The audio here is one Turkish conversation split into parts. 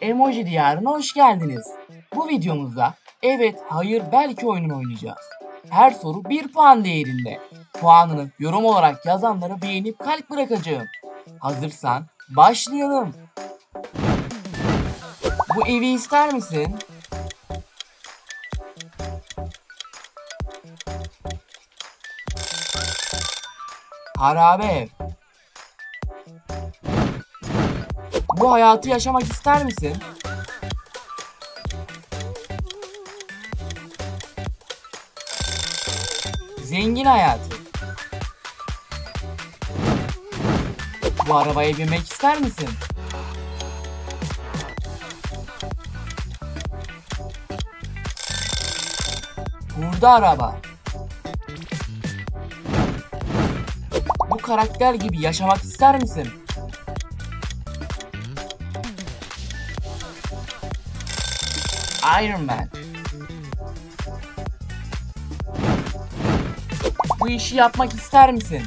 Emoji Diyarı'na hoş geldiniz. Bu videomuzda evet, hayır, belki oyununu oynayacağız. Her soru 1 puan değerinde. Puanını yorum olarak yazanlara beğenip kalp bırakacağım. Hazırsan başlayalım. Bu evi ister misin? Harabe ev. Bu hayatı yaşamak ister misin? Zengin hayatı. Bu arabaya binmek ister misin? Burada araba. Bu karakter gibi yaşamak ister misin? Iron Man. Bu işi yapmak ister misin?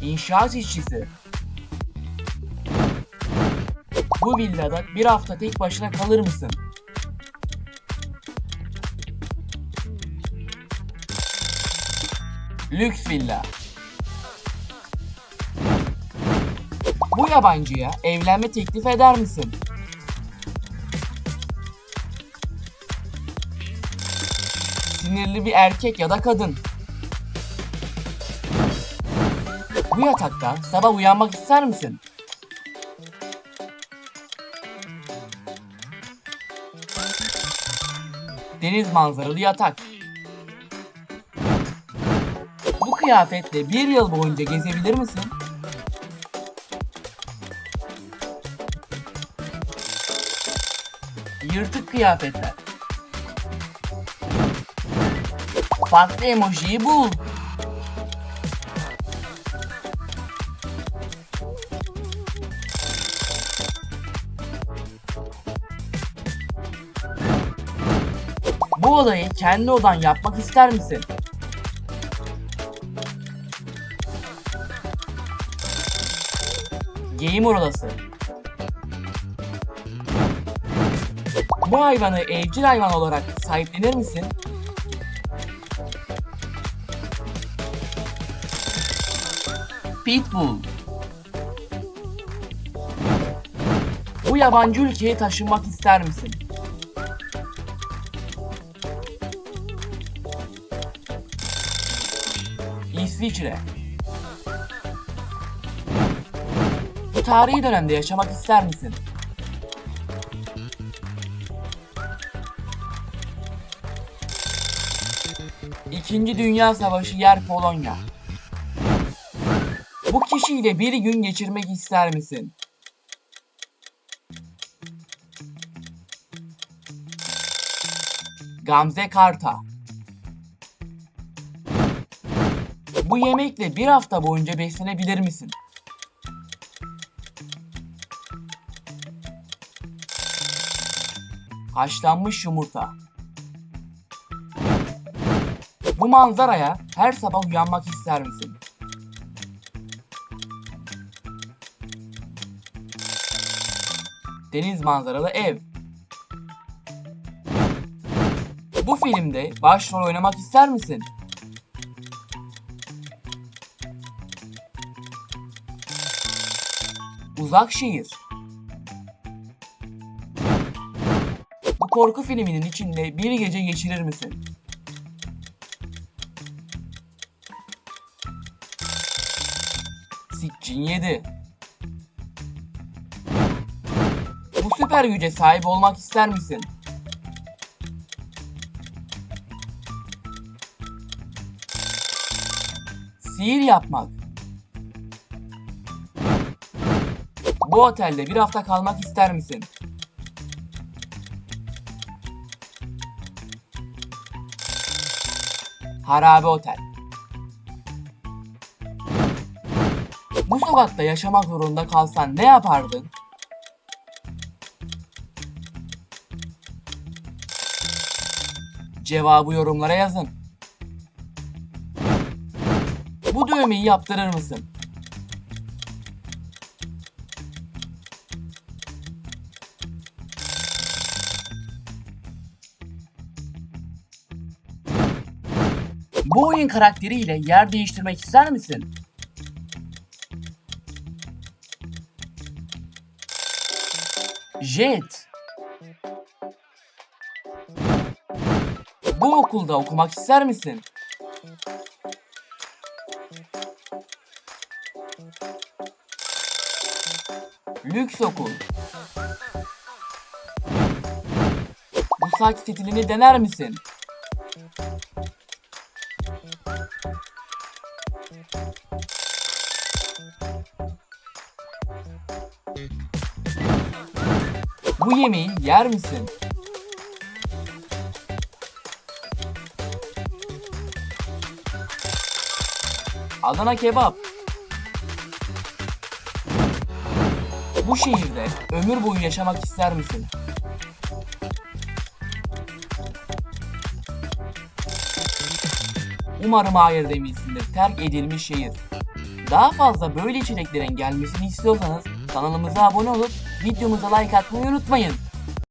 İnşaat işçisi. Bu villada bir hafta tek başına kalır mısın? Lüks villa. Yabancıya evlenme teklif eder misin? Sinirli bir erkek ya da kadın. Bu yatakta sabah uyanmak ister misin? Deniz manzaralı yatak. Bu kıyafetle bir yıl boyunca gezebilir misin? Yırtık kıyafetler. Farklı emojiyi bul. Bu olayı kendi odan yapmak ister misin? Gamer odası. Bu hayvanı evcil hayvan olarak sahiplenir misin? Pitbull. Bu yabancı ülkeye taşınmak ister misin? İsviçre. Bu tarihi dönemde yaşamak ister misin? İkinci Dünya Savaşı yer Polonya. Bu kişiyle bir gün geçirmek ister misin? Gamze Karta. Bu yemekle bir hafta boyunca beslenebilir misin? Haşlanmış yumurta. Bu manzaraya her sabah uyanmak ister misin? Deniz manzaralı ev. Bu filmde başrol oynamak ister misin? Uzak şehir. Bu korku filminin içinde bir gece geçirir misin? Siccin 7 Bu süper güce sahip olmak ister misin? Sihir yapmak Bu otelde bir hafta kalmak ister misin? Harabe Otel Bu sokakta yaşamak zorunda kalsan ne yapardın? Cevabı yorumlara yazın. Bu dövmeyi yaptırır mısın? Bu oyun karakteriyle yer değiştirmek ister misin? Jet. Bu okulda okumak ister misin? Lüks okul. Bu saç stilini dener misin? Bu yemeği yer misin? Adana kebap. Bu şehirde ömür boyu yaşamak ister misin? Umarım hayır demişsindir. Terk edilmiş şehir. Daha fazla böyle içeriklerin gelmesini istiyorsanız kanalımıza abone olup videomuza like atmayı unutmayın.